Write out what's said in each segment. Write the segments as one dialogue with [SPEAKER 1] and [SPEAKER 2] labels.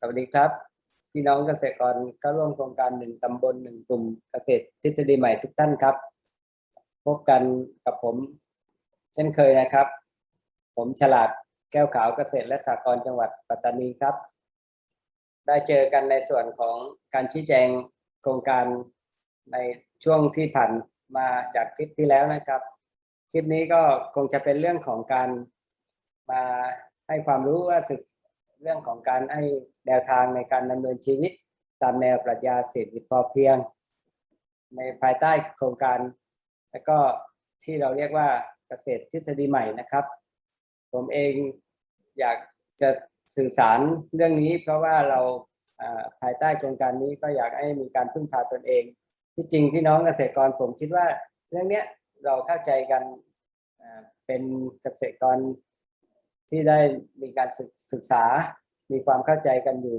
[SPEAKER 1] สวัสดีครับ พี่น้องเกษตรกรเข้าร่วมโครงการหนึ่งตำบลหนึ่งกลุ่มเกษตรทฤษฎีใหม่ทุกท่านครับ พบกันกับผม เช่นเคยนะครับ ผมฉลาดแก้วขาวเกษตรและสหกรณ์จังหวัดปัตตานีครับ ได้เจอกันในส่วนของการชี้แจงโครงการในช่วงที่ผ่านมาจากคลิปที่แล้วนะครับ คลิปนี้ก็คงจะเป็นเรื่องของการมาให้ความรู้ว่าศึก เรื่องของการให้แนวทางในการดำเนินชีวิต ตามแนวปรัชญาเศรษฐกิจพอเพียง ในภายใต้โครงการ และก็ที่เราเรียกว่าเกษตรทฤษฎีใหม่นะครับ ผมเองอยากจะสื่อสารเรื่องนี้ เพราะว่าเราภายใต้โครงการนี้ก็อยากให้มีการพึ่งพาตนเอง ที่จริงพี่น้องเกษตรกรผมคิดว่าเรื่องนี้เราเข้าใจกันเป็นเกษตรกร ที่ได้มีการศึกษา มีความเข้าใจกันอยู่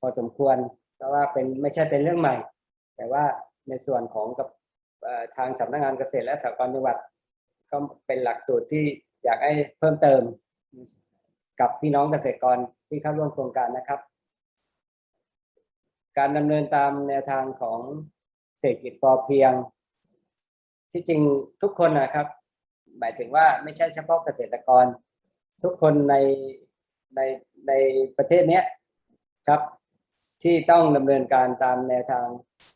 [SPEAKER 1] พอสมควร เพราะว่าเป็นไม่ใช่เป็นเรื่องใหม่ แต่ว่าในส่วนของกับทางสำนักงานเกษตรและสหกรณ์จังหวัด ก็เป็นหลักสูตรที่อยากให้เพิ่มเติมกับพี่น้องเกษตรกรที่เข้าร่วมโครงการนะครับ การดำเนินตามแนวทางของเศรษฐกิจพอเพียง ที่จริงทุกคนนะครับ หมายถึงว่าไม่ใช่เฉพาะเกษตรกร ทุกคนในในในประเทศเนี้ยครับที่ต้องดำเนินการตามแนวทาง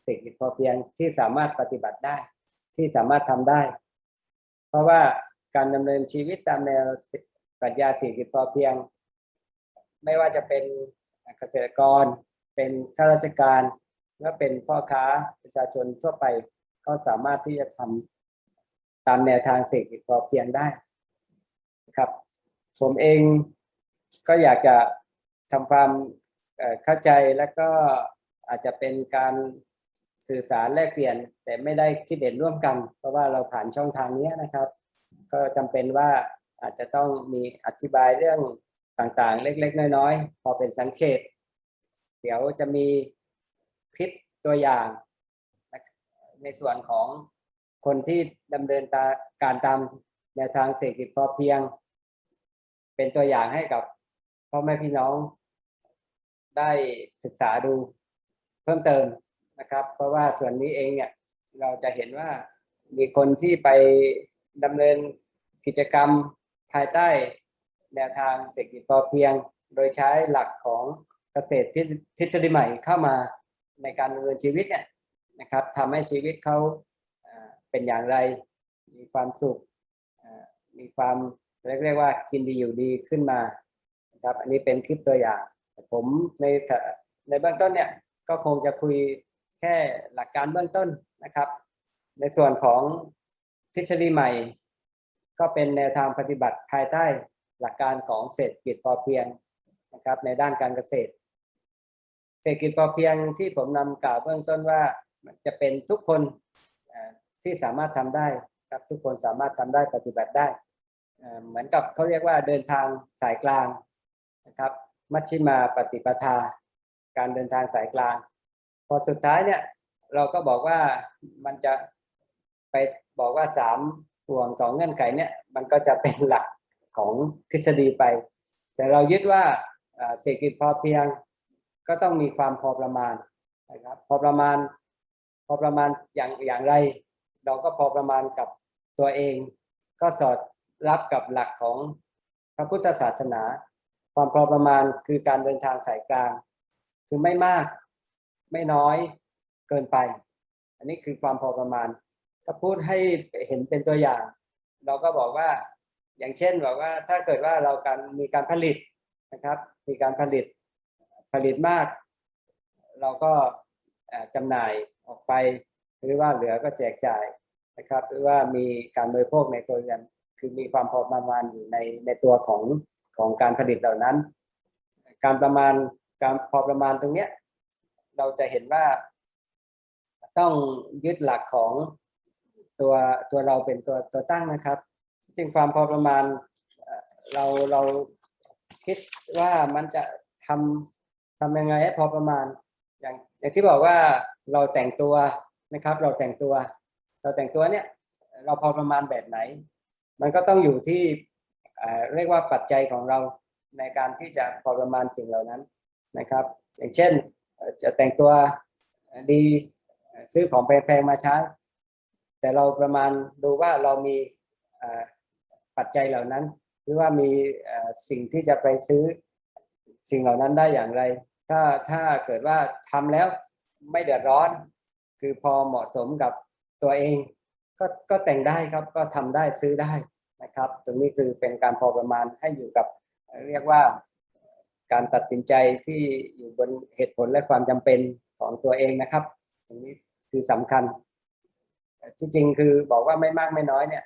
[SPEAKER 1] เศรษฐกิจพอเพียงที่สามารถปฏิบัติได้ ที่สามารถทำได้ เพราะว่าการดำเนินชีวิตตามแนวปรัชญาเศรษฐกิจพอเพียง ไม่ว่าจะเป็นเกษตรกร เป็นข้าราชการหรือเป็นพ่อค้าประชาชนทั่วไปก็สามารถที่จะทำตามแนวทางเศรษฐกิจพอเพียงได้ครับ ผมเองก็อยากจะทำความเข้าใจแล้วก็อาจจะเป็นการสื่อสารแลกเปลี่ยน แต่ไม่ได้คิดเห็นร่วมกัน เพราะว่าเราผ่านช่องทางนี้นะครับ ก็จำเป็นว่าอาจจะต้องมีอธิบายเรื่องต่างๆ เล็กๆ น้อยๆ พอเป็นสังเขตเดี๋ยวจะมีคลิปตัวอย่าง ในส่วนของคนที่ดำเนินาการตามแนวทางเศรษฐกิจพอเพียง เป็นตัวอย่างให้กับพ่อแม่พี่น้องได้ศึกษาดูเพิ่มเติมนะครับ เพราะว่าส่วนนี้เองเนี่ยเราจะเห็นว่ามีคนที่ไปดำเนินกิจกรรมภายใต้แนวทางเศรษฐกิจพอเพียง โดยใช้หลักของเกษตรทฤษฎีใหม่เข้ามาในการดำเนินชีวิตเนี่ยนะครับทำให้ชีวิตเขาเป็นอย่างไร มีความสุขมีความ เรียกเรียกว่ากินดีอยู่ดีขึ้นมาครับอันนี้เป็นคลิปตัวอย่าง ผมในในเบื้องต้นเนี่ยก็คงจะคุยแค่หลักการเบื้องต้นนะครับ ในส่วนของทฤษฎีใหม่ ก็เป็นแนวทางปฏิบัติภายใต้หลักการของเศรษฐกิจพอเพียงนะครับ ในด้านการเกษตร เศรษฐกิจพอเพียงที่ผมนำกล่าวเบื้องต้นว่าจะเป็นทุกคนที่สามารถทำได้ครับทุกคนสามารถทำได้ปฏิบัติได้ เหมือนกับเขาเรียกว่าเดินทางสายกลางนะครับ มัชชิมาปฏิปทา การเดินทางสายกลาง พอสุดท้ายเนี่ยเราก็บอกว่ามันจะไปบอกว่าสามห่วงสองเงื่อนไขเนี่ยมันก็จะเป็นหลักของทฤษฎีไป แต่เรายึดว่าเศรษฐกิจพอเพียงก็ต้องมีความพอประมาณนะครับพอประมาณพอประมาณอย่างอย่างไร เราก็พอประมาณกับตัวเอง ก็สอด รับกับหลักของพระพุทธศาสนา ความพอประมาณคือการเดินทางสายกลาง คือไม่มากไม่น้อยเกินไป อันนี้คือความพอประมาณ ถ้าพูดให้เห็นเป็นตัวอย่าง เราก็บอกว่าอย่างเช่นบอกว่าถ้าเกิดว่าเราการมีการผลิตนะครับ มีการผลิตผลิตมาก เราก็เอ่อจำหน่ายออกไป หรือว่าเหลือก็แจกจ่ายนะครับ หรือว่ามีการบริโภคในครัวเรือน คือมีความพอประมาณอยู่ในในตัวของของการผลิตเหล่านั้น การประมาณการพอประมาณตรงเนี้ยเราจะเห็นว่า ต้องยึดหลักของตัวตัวเราเป็นตัวตัวตั้งนะครับ จึงความพอประมาณเราเราคิดว่ามันจะทำทำยังไงให้พอประมาณ อย่างอย่างที่บอกว่าเราแต่งตัวนะครับ เราแต่งตัว เราแต่งตัวเนี่ย เราพอประมาณแบบไหน มันก็ต้องอยู่ที่เรียกว่าปัจจัยของเราในการที่จะพอประมาณสิ่งเหล่านั้นนะครับ อย่างเช่นจะแต่งตัวดีซื้อของแพงๆมาใช้แต่เราประมาณดูว่าเรามีปัจจัยเหล่านั้น หรือว่ามีสิ่งที่จะไปซื้อสิ่งเหล่านั้นได้อย่างไร ถ้าถ้าเกิดว่าทำแล้วไม่เดือดร้อน คือพอเหมาะสมกับตัวเอง ก็ก็แต่งได้ครับก็ทำได้ซื้อได้นะครับ ตรงนี้คือเป็นการพอประมาณให้อยู่กับเรียกว่าการตัดสินใจที่อยู่บนเหตุผลและความจำเป็นของตัวเองนะครับ ตรงนี้คือสำคัญที่จริงคือบอกว่าไม่มากไม่น้อยเนี่ย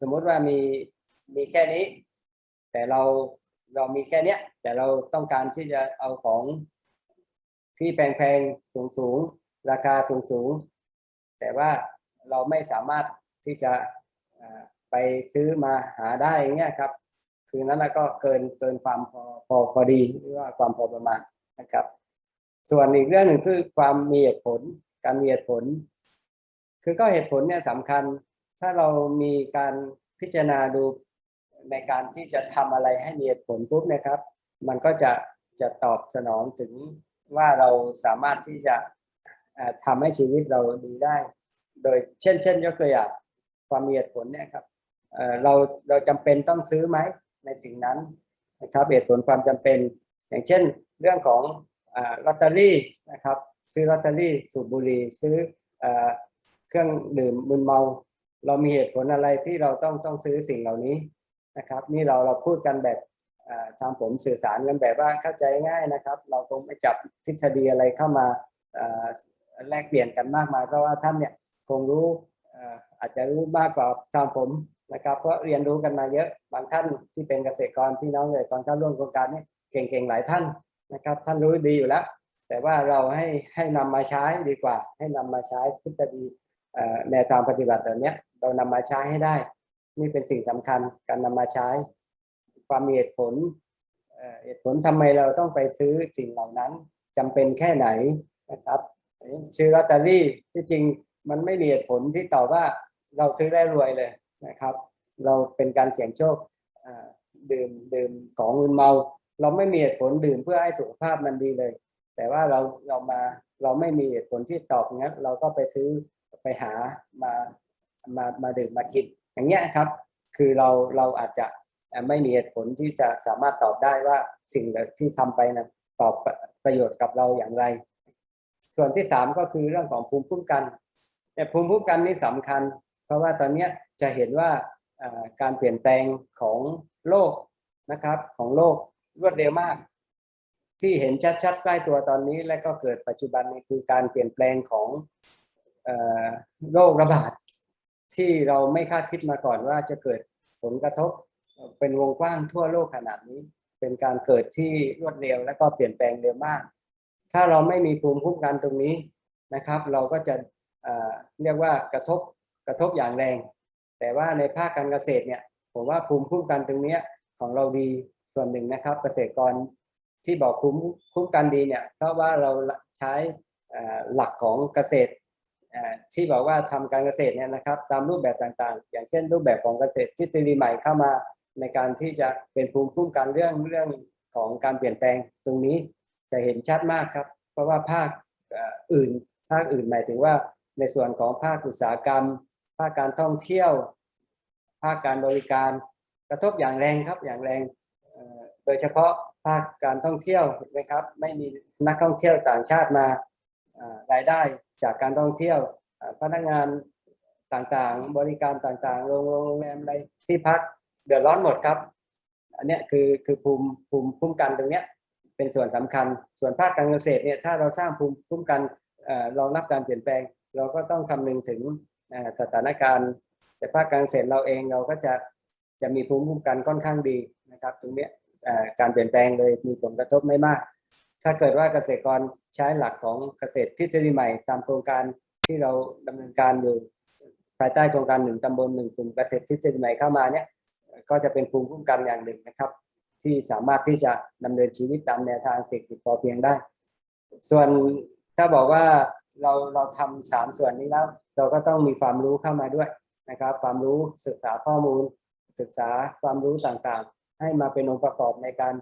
[SPEAKER 1] สมมุติว่ามีมีแค่นี้ แต่เราเรามีแค่เนี้ยแต่เราต้องการที่จะเอาของที่แพงๆสูงๆ ราคาสูงๆ แต่ว่า เราไม่สามารถที่จะไปซื้อมาหาได้อย่างเงี้ยครับ คือนั้นก็เกินเกินความพอพอพอดีหรือว่าความพอประมาณนะครับ ส่วนอีกเรื่องหนึ่งคือความมีเหตุผล การมีเหตุผล คือก็เหตุผลเนี่ยสำคัญ ถ้าเรามีการพิจารณาดูในการที่จะทำอะไรให้มีเหตุผลปุ๊บนะครับ มันก็จะจะตอบสนองถึงว่าเราสามารถที่จะเอ่อทำให้ชีวิตเราดีได้ โดยเช่นเช่นยกตัวอย่างความมีเหตุผลเนี่ยครับเเราเราจำเป็นต้องซื้อไหมในสิ่งนั้นนะครับเหตุผลความจำเป็น อย่างเช่น เรื่องของลอตเตอรี่นะครับซื้อลอตเตอรี่สูบบุหรี่ซื้อเอ่อเครื่องดื่มมึนเมา เรามีเหตุผลอะไรที่เราต้องต้องซื้อสิ่งเหล่านี้นะครับ นี่เราเราพูดกันแบบอ่าทางผมสื่อสารกันแบบว่าเข้าใจง่ายนะครับ เราคงไม่จับทฤษฎีอะไรเข้ามาแลกเปลี่ยนกันมากมายเพราะว่าท่านเนี่ย คงรู้อาจจะรู้มากกว่าทางผมนะครับ เพราะเรียนรู้กันมาเยอะบางท่านที่เป็นเกษตรกรพี่น้องเกษตรกรเข้าร่วมโครงการนี้เก่งๆหลายท่านนะครับ ท่านรู้ดีอยู่แล้ว แต่ว่าเราให้ให้นำมาใช้ดีกว่า ให้นำมาใช้ทฤษฎีแนวทางปฏิบัติแบบนี้เรานำมาใช้ให้ได้ นี่เป็นสิ่งสำคัญการนำมาใช้ ความมีเหตุผลเอ่อเหตุผลทำไมเราต้องไปซื้อสิ่งเหล่านั้นจำเป็นแค่ไหนนะครับซื้อลอตเตอรี่ที่จริง มันไม่มีเหตุผลที่ตอบว่าเราซื้อได้รวยเลยนะครับ เราเป็นการเสี่ยงโชคดื่มดื่มของมึนเมา เราไม่มีเหตุผลดื่มเพื่อให้สุขภาพมันดีเลย แต่ว่าเราเรามาเราไม่มีเหตุผลที่ตอบงั้นเราก็ไปซื้อไปหามามามาดื่มมาคิดอย่างเงี้ยครับ คือเราเราอาจจะไม่มีเหตุผลที่จะสามารถตอบได้ว่าสิ่งที่ทำไปนะตอบประโยชน์กับเราอย่างไร ส่วนที่สามก็คือเรื่องของภูมิคุ้มกัน แต่ภูมิคุ้มกันนี่สำคัญ เพราะว่าตอนนี้จะเห็นว่าการเปลี่ยนแปลงของโลกนะครับของโลกรวดเร็วมาก ที่เห็นชัดๆใกล้ตัวตอนนี้ และก็เกิดปัจจุบันนี้คือการเปลี่ยนแปลงของอโรคระบาดที่เราไม่คาดคิดมาก่อนว่าจะเกิดผลกระทบเป็นวงกว้างทั่วโลกขนาดนี้ เป็นการเกิดที่รวดเร็วและก็เปลี่ยนแปลงเร็วมาก ถ้าเราไม่มีภูมิคุ้มกันตรงนี้นะครับ เราก็จะ เรียกว่ากระทบกระทบอย่างแรง แต่ว่าในภาคการเกษตรเนี่ยผมว่าภูมิคุ้มกันตรงนี้ของเราดีส่วนหนึ่งนะครับ เกษตรกรที่บอกภูมิคุ้มกันดีเนี่ยเพราะว่าเราใช้หลักของเกษตรที่บอกว่าทำการเกษตรเนี่ยนะครับ ตามรูปแบบต่างๆ อย่างเช่น รูปแบบของเกษตรทฤษฎีใหม่เข้ามาในการที่จะเป็นภูมิคุ้มกันเรื่องเรื่องของการเปลี่ยนแปลงตรงนี้จะเห็นชัดมากครับ เพราะว่าภาคอื่น ภาคอื่นหมายถึงว่า ในส่วนของภาคอุตสาหกรรม ภาคการท่องเที่ยว ภาคการบริการ กระทบอย่างแรงครับอย่างแรงโดยเฉพาะภาคการท่องเที่ยวเห็นไหมครับ ไม่มีนักท่องเที่ยวต่างชาติมารายได้จากการท่องเที่ยวพนักงานต่างๆ บริการต่างๆ โรงแรมอะไรที่พักเดือดร้อนหมดครับ อันนี้คือคือภูมิภูมิคุ้มกันตรงเนี้ยเป็นส่วนสำคัญ ส่วนภาคการเกษตรเนี่ยถ้าเราสร้างภูมิคุ้มกัน รองรับการเปลี่ยนแปลง เราก็ต้องคำนึงถึงสถานการณ์ แต่ภาคการเกษตรเราเองเราก็จะจะมีภูมิคุ้มกันค่อนข้างดีนะครับ ตรงนี้การเปลี่ยนแปลงเลยมีผลกระทบไม่มาก ถ้าเกิดว่าเกษตรกรใช้หลักของเกษตรทฤษฎีใหม่ ตามโครงการที่เราดำเนินการอยู่ภายใต้โครงการหนึ่งตำบลหนึ่งกลุ่มเกษตรทฤษฎีใหม่เข้ามาเนี่ยก็จะเป็นภูมิคุ้มกันอย่างหนึ่งนะครับ ที่สามารถที่จะดำเนินชีวิตตามแนวทางเศรษฐกิจพอเพียงได้ ส่วน ถ้าบอกว่าเราเราทำสามส่วนนี้แล้ว เราก็ต้องมีความรู้เข้ามาด้วยนะครับ ความรู้ศึกษาข้อมูล ศึกษาความรู้ต่างๆ ให้มาเป็นองค์ประกอบในการ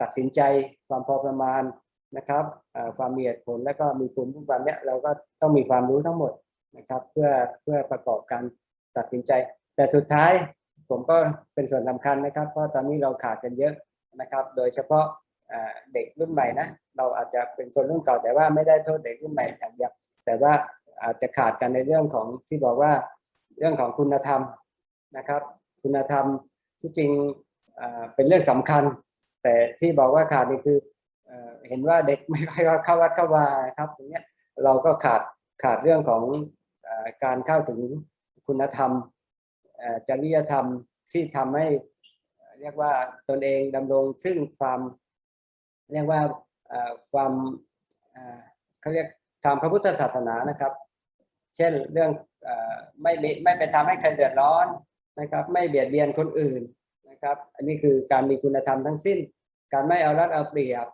[SPEAKER 1] ตัดสินใจความพอประมาณนะครับความมีเหตุผลแล้วก็มีภูมิคุ้มกันเนี่ยเราก็ต้องมีความรู้ทั้งหมดนะครับเพื่อเพื่อประกอบการตัดสินใจ แต่สุดท้ายผมก็เป็นส่วนสำคัญนะครับ เพราะตอนนี้เราขาดกันเยอะนะครับ โดยเฉพาะ เด็กรุ่นใหม่นะเราอาจจะเป็นคนรุ่นเก่าแต่ว่าไม่ได้โทษเด็กรุ่นใหม่อย่างเดียวแต่ว่าอาจจะขาดกันในเรื่องของที่บอกว่าเรื่องของคุณธรรมนะครับ คุณธรรมที่จริงเป็นเรื่องสำคัญ แต่ที่บอกว่าขาดนี่คือเอเห็นว่าเด็กไม่ค่อยเข้าวัดเข้าวานะครับตรงเนี้ยเราก็ขาดขาดเรื่องของอการเข้าถึงคุณธรรมจริยธรรมที่ทำให้เอ่อเรียกว่าตนเองดำรงซึ่งความ เรียกว่าความเขาเรียกทางพระพุทธศาสนานะครับ เช่นเรื่องอไม่ไม่ไปทำให้ใครเดือดร้อนนะครับ ไม่เบียดเบียนคนอื่นนะครับ อันนี้คือการมีคุณธรรมทั้งสิ้น การไม่เอารัดเอาเปรียบ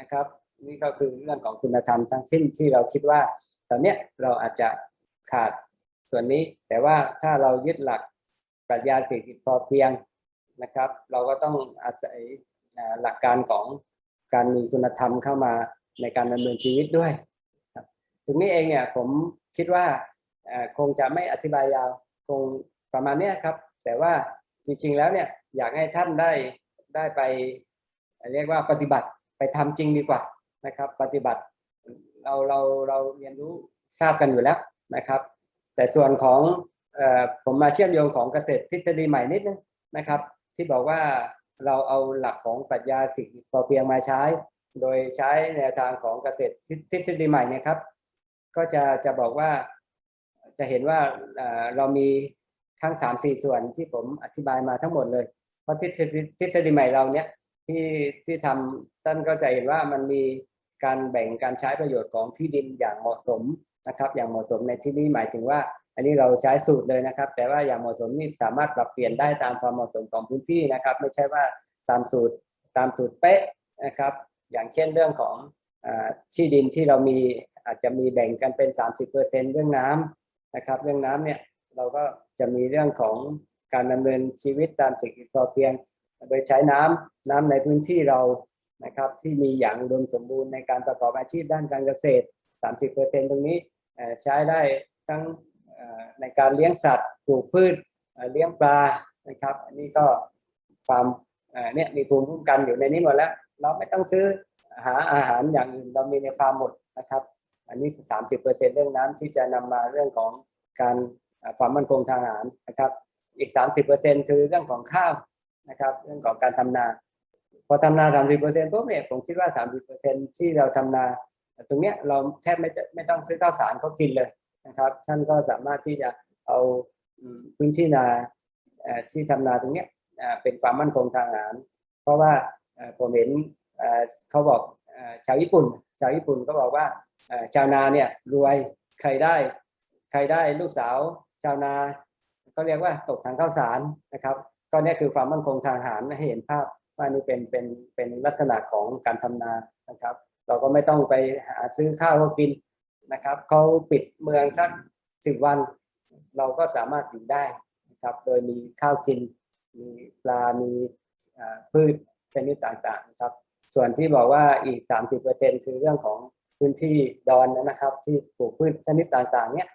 [SPEAKER 1] นะครับ นี่ก็คือเรื่องของคุณธรรมทั้งสิ้นที่เราคิดว่า ตอนเนี้ยเราอาจจะขาดส่วนนี้ แต่ว่าถ้าเรายึดหลักปรัชญาเศรษฐกิจพอเพียงนะครับ เราก็ต้องอาศัยหลักการของ การมีคุณธรรมเข้ามาในการดำเนินชีวิตด้วยตรงนี้เองเนี่ยผมคิดว่าคงจะไม่อธิบายยาวคงประมาณเนี้ยครับ แต่ว่าจริงๆแล้วเนี่ยอยากให้ท่านได้ได้ไป เรียกว่าปฏิบัติไปทำจริงดีกว่านะครับ ปฏิบัติเราเราเราเรียนรู้ทราบกันอยู่แล้วนะครับ แต่ส่วนของออผมมาเชื่อมโยงของเกษตรทฤษฎีใหม่นิดนึงนะครับ ที่บอกว่า เราเอาหลักของปรัชญาสิ่งพอเพียงมาใช้ โดยใช้แนวทางของเกษตรทฤษฎีใหม่เนะครับ ก็จะจะบอกว่าจะเห็นว่าเอ่อเรามีทั้งสามสี่ส่วนที่ผมอธิบายมาทั้งหมดเลย เพราะทฤษฎีทฤษฎีใหม่เราเนี้ยที่ที่ทำท่านก็จะเห็นว่ามันมีการแบ่งการใช้ประโยชน์ของที่ดินอย่างเหมาะสมนะครับ อย่างเหมาะสมในที่นี้หมายถึงว่า อันนี้เราใช้สูตรเลยนะครับ แต่ว่าอย่างเหมาะสมนี่สามารถปรับเปลี่ยนได้ตามความเหมาะสมของพื้นที่นะครับ ไม่ใช่ว่าตามสูตรตามสูตรเป๊ะนะครับ อย่างเช่นเรื่องของอที่ดินที่เรามีอาจจะมีแบ่งกันเป็น 30%เรื่องน้ำนะครับ เรื่องน้ำเนี่ยเราก็จะมีเรื่องของการดำเนินชีวิตตามเศรษฐกิจพอเพียง โดยใช้น้ำน้ำในพื้นที่เรานะครับ ที่มีอย่างอุดมสมบูรณ์ในการประกอบอาชีพด้านการเกษตร 30%ตรงนี้ใช้ได้ทั้ง ในการเลี้ยงสัตว์ปลูกพืชเลี้ยงปลานะครับอันนี้ก็ความเนี่ยมีภูมิคุ้มกันอยู่ในนี้หมดแล้ว เราไม่ต้องซื้อหาอาหารอย่างอื่นเรามีในฟาร์มหมดนะครับ อันนี้ 30%เรื่องน้ำที่จะนำมาเรื่องของการความมั่นคงทางอาหารนะครับ อีก 30%คือเรื่องของข้าวนะครับ เรื่องของการทำนา พอทำนา 30เปอร์เซ็นต์ปุ๊บเนี่ยผมคิดว่า 30เปอร์เซ็นต์ที่เราทำนา ตรงเนี้ยเราแทบไม่ไม่ต้องซื้อข้าวสารเขากินเลย นะครับ ท่านก็สามารถที่จะเอาพื้นที่นาที่ทำนาตรงเนี้ยเป็นความมั่นคงทางอาหาร เพราะว่าผมเห็นเขาบอกชาวญี่ปุ่น ชาวญี่ปุ่นก็บอกว่าชาวนาเนี่ยรวยใครได้ใครได้ลูกสาวชาวนาก็เรียกว่าตกทางข้าวสารนะครับ ก็นี่คือความมั่นคงทางอาหารให้เห็นภาพว่านี่เป็นเป็นเป็นลักษณะของการทำนานะครับ เราก็ไม่ต้องไปหาซื้อข้าวเขากิน นะครับเขาปิดเมืองสักสิบวัน เราก็สามารถอยู่ได้นะครับโดยมีข้าวกิน มีปลา มีพืชชนิดต่างๆนะครับ ส่วนที่บอกว่าอีก 30%คือเรื่องของพื้นที่ดอนนะครับ ที่ปลูกพืชชนิดต่างๆ เนี่ย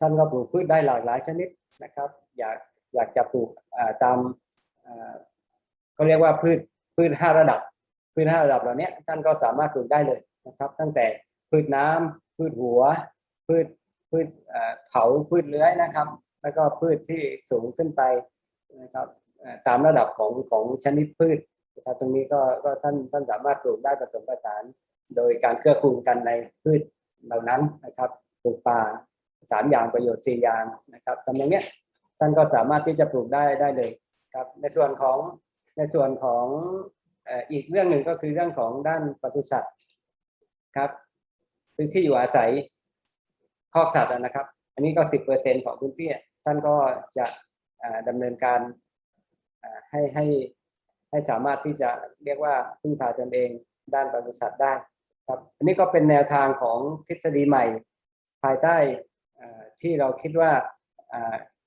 [SPEAKER 1] ท่านก็ปลูกพืชได้หลากหลายชนิดนะครับ อยากอยากจะปลูกตามก็เรียกว่าพืชพืชห้าระดับ พืชห้าระดับเหล่านี้ท่านก็สามารถปลูกได้เลยนะครับ ตั้งแต่พืชน้ำ พืชหัว พืชพืชเอ่อเถาพืชเลื้อยนะครับ แล้วก็พืชที่สูงขึ้นไปนะครับตามระดับของของชนิดพืชนะครับตรงนี้ก็ก็ท่านท่านสามารถปลูกได้ผสมผสาน โดยการเกื้อกูลกันในพืชเหล่านั้นนะครับปลูกป่าสามอย่างประโยชน์สี่อย่างนะครับตรงเนี้ยท่านก็สามารถที่จะปลูกได้ได้เลยครับ ในส่วนของในส่วนของอีกเรื่องหนึ่งก็คือเรื่องของด้านปศุสัตว์ครับ พื้นที่อยู่อาศัยคอกสัตว์นะครับ อันนี้ก็สิบเปอร์เซ็นของพื้นที่ท่านก็จะอ่าดำเนินการให้ให้ให้สามารถที่จะเรียกว่าพึ่งพาตนเองด้านปศุสัตว์ได้ครับอันนี้ก็เป็นแนวทางของทฤษฎีใหม่ ภายใต้ที่เราคิดว่า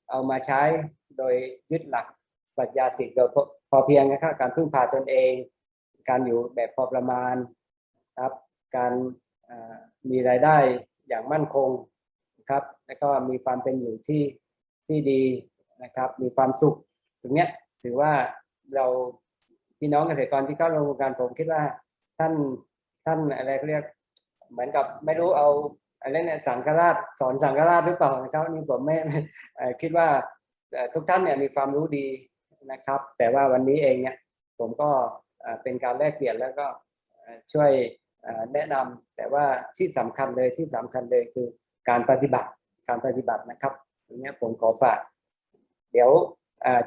[SPEAKER 1] เอามาใช้โดยยึดหลักปรัชญาสิทธิโดยพอพอเพียงนะครับการพึ่งพาตนเอง การอยู่แบบพอประมาณครับ การ มีรายได้อย่างมั่นคงนะครับแล้วก็มีความเป็นอยู่ที่ที่ดีนะครับ มีความสุขตรงเนี้ยถือว่าเราพี่น้องเกษตรกรที่เข้าร่วมโครงการผมคิดว่าท่านท่านอะไรเขาเรียกเหมือนกับไม่รู้เอาอะไรเนี่ยสังฆราชสอนสังฆราชหรือเปล่านะครับนี่ผมไม่คิดว่าทุกท่านเนี่ยมีความรู้ดีนะครับ แต่ว่าวันนี้เองเนี่ยผมก็เป็นการแลกเปลี่ยนแล้วก็ช่วย แนะนำแต่ว่าที่สำคัญเลยที่สำคัญเลยคือการปฏิบัติการปฏิบัตินะครับตรงนี้ผมขอฝาก เดี๋ยว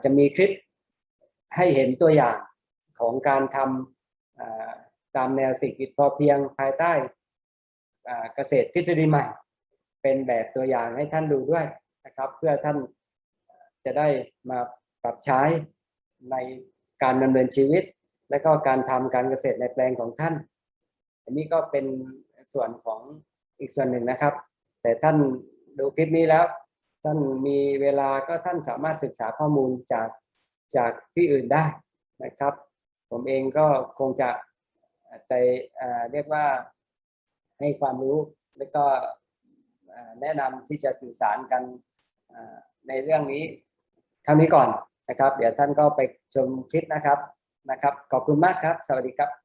[SPEAKER 1] จะมีคลิปให้เห็นตัวอย่างของการทำตามแนวเศรษฐกิจพอเพียงภายใต้เกษตรทฤษฎีใหม่ เป็นแบบตัวอย่างให้ท่านดูด้วยนะครับ เพื่อท่านจะได้มาปรับใช้ในการดำเนินชีวิต และก็การทำการเกษตรในแปลงของท่าน อันนี้ก็เป็นส่วนของอีกส่วนหนึ่งนะครับ แต่ท่านดูคลิปนี้แล้ว ท่านมีเวลาก็ท่านสามารถศึกษาข้อมูลจากจากที่อื่นได้นะครับ ผมเองก็คงจะแต่เรียกว่าให้ความรู้แล้วก็แนะนำที่จะสื่อสารกันในเรื่องนี้เท่านี้ก่อนนะครับ เดี๋ยวท่านก็ไปชมคลิปนะครับนะครับ ขอบคุณมากครับ สวัสดีครับ